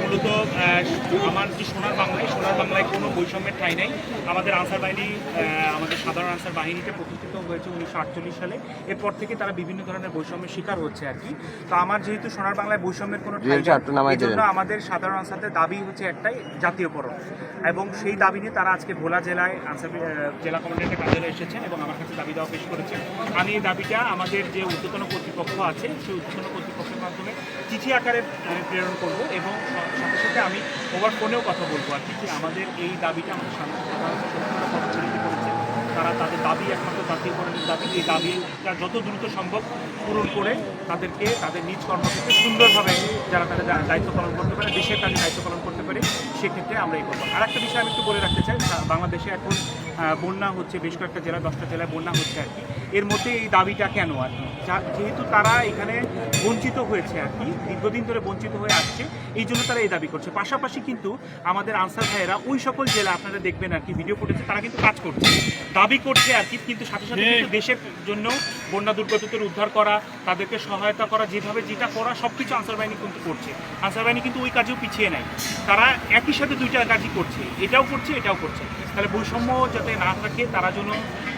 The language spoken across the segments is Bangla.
মূলত আমার যে সোনার বাংলায় সোনার বাংলায় কোনো বৈষম্যের ঠাঁই নেই। আমাদের আনসার বাহিনী আমাদের সাধারণ আনসার বাহিনীতে প্রতিষ্ঠিত হয়েছে উনিশশো আটচল্লিশ সালে। এরপর থেকে তারা বিভিন্ন ধরনের বৈষম্যের শিকার হচ্ছে আর কি। তো আমার যেহেতু সোনার বাংলায় বৈষম্যের কোনো ঠাঁই জন্য আমাদের সাধারণ আনসারদের দাবি হচ্ছে একটাই জাতীয়করণ। এবং সেই দাবি নিয়ে তারা আজকে ভোলা জেলায় আনসার জেলা কমান্ডারের কার্যালয়ে এসেছেন এবং আমার কাছে দাবি দেওয়া পেশ করেছেন আমি এই দাবিটা আমাদের যে ঊর্ধ্বতন কর্তৃপক্ষ আছে সেই ঊর্ধ্বতন কর্তৃপক্ষের মাধ্যমে চিঠি আকারে প্রেরণ করব। এবং সাথে সাথে আমি ওভার ফোনেও কথা বলব আর কি আমাদের এই দাবিটা আমাদের পরিচিত করেছে, তারা তাদের দাবি একমাত্র জাতীয়করণের দাবি এই দাবিটা যত দ্রুত সম্ভব পূরণ করে তাদেরকে তাদের নিজ কর্মক্ষেত্রে সুন্দরভাবে যারা তাদের দায়িত্ব পালন করতে পারে, দেশের কাজে দায়িত্ব পালন করতে পারে, সেক্ষেত্রে আমরা এই করব আর একটা বিষয় আমি একটু বলে রাখতে চাই বাংলাদেশে এখন বন্যা হচ্ছে, বেশ কয়েকটা জেলা দশটা জেলায় বন্যা হচ্ছে আর কি। এর মধ্যে এই দাবিটা কেন আর কি? যেহেতু তারা এখানে বঞ্চিত হয়েছে আর কি দীর্ঘদিন ধরে বঞ্চিত হয়ে আসছে এই জন্য তারা এই দাবি করছে। পাশাপাশি কিন্তু আমাদের আনসার ভাইয়েরা ওই সকল জেলা আপনারা দেখবেন আর কি ভিডিও ফুটেছে তারা কিন্তু কাজ করছে। দাবি করছে আর কি কিন্তু সাথে সাথে কিন্তু দেশের জন্য বন্যা দুর্গতদের উদ্ধার করা তাদেরকে সহায়তা করা যেভাবে যেটা করা সব কিছু আনসার বাহিনী কিন্তু করছে। আনসার বাহিনী কিন্তু ওই কাজেও পিছিয়ে নাই। তারা একই সাথে দুইটা কাজই করছে। এটাও করছে এটাও করছে। তাহলে বৈষম্য যাতে না থাকে তারা যেন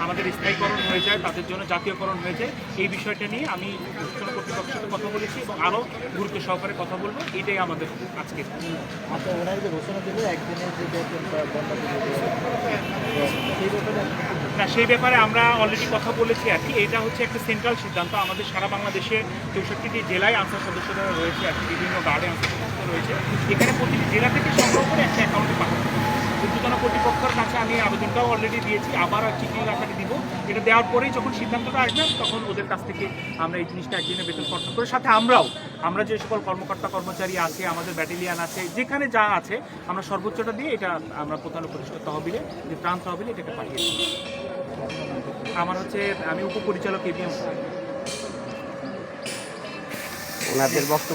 আমাদের স্থায়ীকরণ হয়ে যায় তাদের জন্য জাতীয়করণ হয়ে যায় এই বিষয়টা নিয়ে আমি উচ্চতন কর্তৃপক্ষের সাথে কথা বলেছি এবং আরও গুরুত্ব সহকারে কথা বলব এটাই আমাদের আজকে আচ্ছা? না সেই ব্যাপারে আমরা অলরেডি কথা বলেছি আর কি। এটা হচ্ছে একটা সেন্ট্রাল সিদ্ধান্ত। আমাদের সারা বাংলাদেশে চৌষট্টিটি জেলায় আনসার সদস্যরা রয়েছে আর কি বিভিন্ন গার্ডে আনসার সদস্য রয়েছে। এখানে প্রতিটি জেলা থেকে সংগ্রহ করে একটা অ্যাকাউন্টে পাঠানো কাছে আমি আবেদনটাও অলরেডি দিয়েছি, আবার আর চিঠি আকারে দিব, এটা দেওয়ার পরেই যখন সিদ্ধান্তটা আসবে, তখন ওদের কাছ থেকে আমরা এই জিনিসটা একদিনে বেতন খরচ করে, সাথে আমরাও, আমরা যে সকল কর্মকর্তা কর্মচারী আছে, আমাদের ব্যাটালিয়ান আছে, যেখানে যা আছে, আমরা সর্বোচ্চটা দিয়ে এটা আমরা প্রধান পরিষ্কার তহবিলে, যে ত্রাণ তহবিলে এটাকে পাঠিয়ে আমার হচ্ছে, আমি উপপরিচালক এবিএম। ওনাদের বক্তব্য